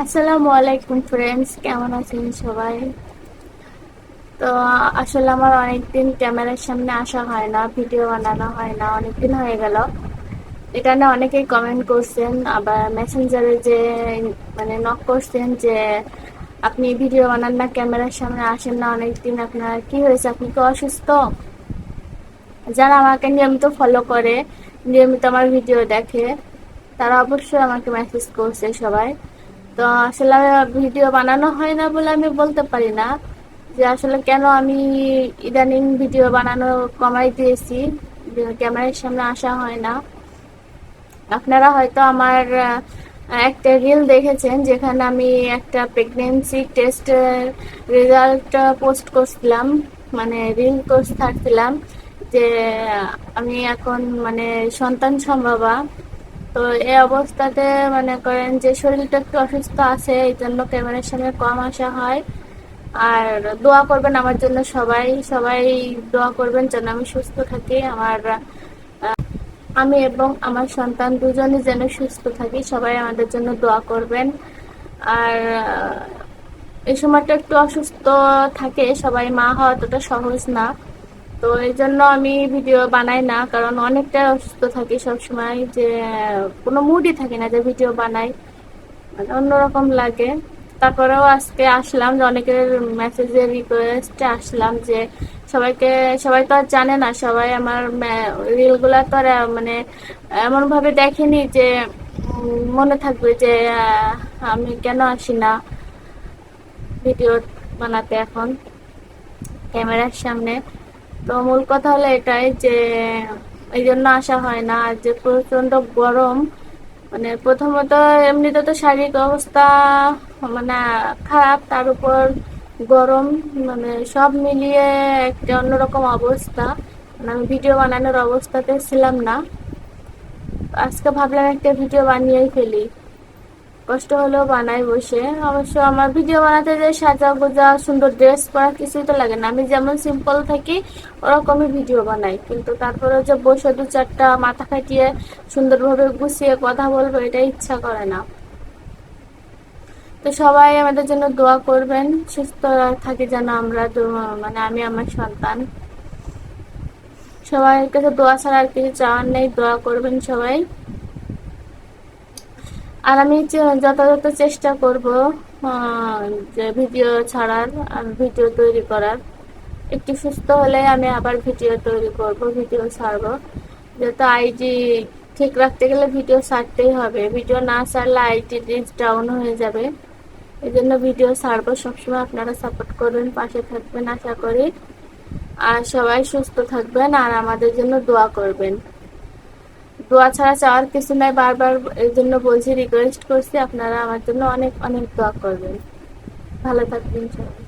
আসসালামু আলাইকুম ফ্রেন্ডস কেমন আছেন সবাই? তো, আসলে আমার অনেকদিন ক্যামেরার সামনে আসা হয় না ভিডিও বানানো হয় না, অনেকদিন হয়ে গেল। এটা না অনেকেই কমেন্ট করছেন, আবার মেসেঞ্জারে যে মানে নক করছেন যে, আপনি ভিডিও বানান না ক্যামেরার সামনে আসেন না অনেকদিন, আপনার কি হয়েছে? আপনি কি অসুস্থ? যারা আমাকে নিয়মিত ফলো করে, নিয়মিত আমার ভিডিও দেখে, তারা অবশ্যই আমাকে মেসেজ করছে সবাই। তো আসলে ভিডিও বানানো হয় না বলে আমি বলতে পারি না যে আসলে কেন আমি ইদানিং ভিডিও বানানো কমাই দিয়েছি ক্যামেরার সামনে আসা হয় না। আপনারা হয়তো আমার একটা রিল দেখেছেন যেখানে আমি একটা প্রেগনেন্সি টেস্টের রেজাল্ট পোস্ট করছিলাম মানে রিল পোস্ট থাকছিলাম যে আমি এখন মানে সন্তান সম্ভবা। তো এই অবস্থাতে মনে করেন যে শরীরটা একটু অসুস্থ আছে, এই জন্য ক্যামেরার সামনে কম আসা হয়। আর দোয়া করবেন আমার জন্য সবাই সবাই দোয়া করবেন যেন আমি সুস্থ থাকি। আমার আমি এবং আমার সন্তান দুজনই যেন সুস্থ থাকি, সবাই আমাদের জন্য দোয়া করবেন। আর এই সময়টা একটু অসুস্থ থাকে, সবাই মা হওয়া ততটা সহজ না। তো এই জন্য আমি ভিডিও বানাই না, কারণ অনেকটা অসুস্থ থাকি সবসময়, যে কোনো মুডই থাকে না যে ভিডিও বানাই মানে অন্যরকম লাগে। তারপরেও আজকে আসলাম যে অনেকের মেসেজের রিকোয়েস্টে আসলাম যে সবাইকে, সবাই তো আর জানে না, সবাই আমার রিলগুলো তো আর মানে এমনভাবে দেখেনি যে মনে থাকবে যে আমি কেন আসি না ভিডিও বানাতে এখন, ক্যামেরার সামনে। তো মূল কথা হলো এটাই যে এই জন্য আসা হয় না, আর যে প্রচণ্ড গরম মানে প্রথমত এমনিতে তো শারীরিক অবস্থা মানে খারাপ, তার উপর গরম মানে সব মিলিয়ে একটা অন্যরকম অবস্থা। মানে আমি ভিডিও বানানোর অবস্থাতে ছিলাম না। আজকে ভাবলাম একটা ভিডিও বানিয়েই ফেলি। কষ্ট হলেও বানাই বসে। অবশ্য আমার ভিডিও বানাতে যে সাজা গোজা, সুন্দর ড্রেস পরা কিছুই তো লাগে না। আমি যেমন সিম্পল থাকি, ওরকমই ভিডিও বানাই। কিন্তু তারপরে যে বসে দু চারটা মাথা খাটিয়ে সুন্দরভাবে গুছিয়ে কথা বলব, এটা ইচ্ছা করে না। তো সবাই আমাদের জন্য দোয়া করবেন, সুস্থ থাকি যেন আমরা মানে আমি আমার সন্তান। সবাই কাছে দোয়া ছাড়া আর কিছু চাওয়ার নেই, দোয়া করবেন সবাই। আর আমি যথাযথ চেষ্টা করব যে ভিডিও ছাড়ার আর ভিডিও তৈরি করার, একটু সুস্থ হলে আমি আবার ভিডিও তৈরি করব, ভিডিও ছাড়বো। যেহেতু আইডি ঠিক রাখতে গেলে ভিডিও ছাড়তেই হবে। ভিডিও না ছাড়লে আইডি রিচ ডাউন হয়ে যাবে। এই জন্য ভিডিও ছাড়বো। সবসময় আপনারা সাপোর্ট করবেন, পাশে থাকবেন আশা করি। আর সবাই সুস্থ থাকবেন আর আমাদের জন্য দোয়া করবেন। দোয়া ছাড়া চাওয়ার কিছু নাই, বারবার এর জন্য বলছি রিকোয়েস্ট করছি, আপনারা আমার জন্য অনেক অনেক দোয়া করবেন। ভালো থাকবেন সবাই।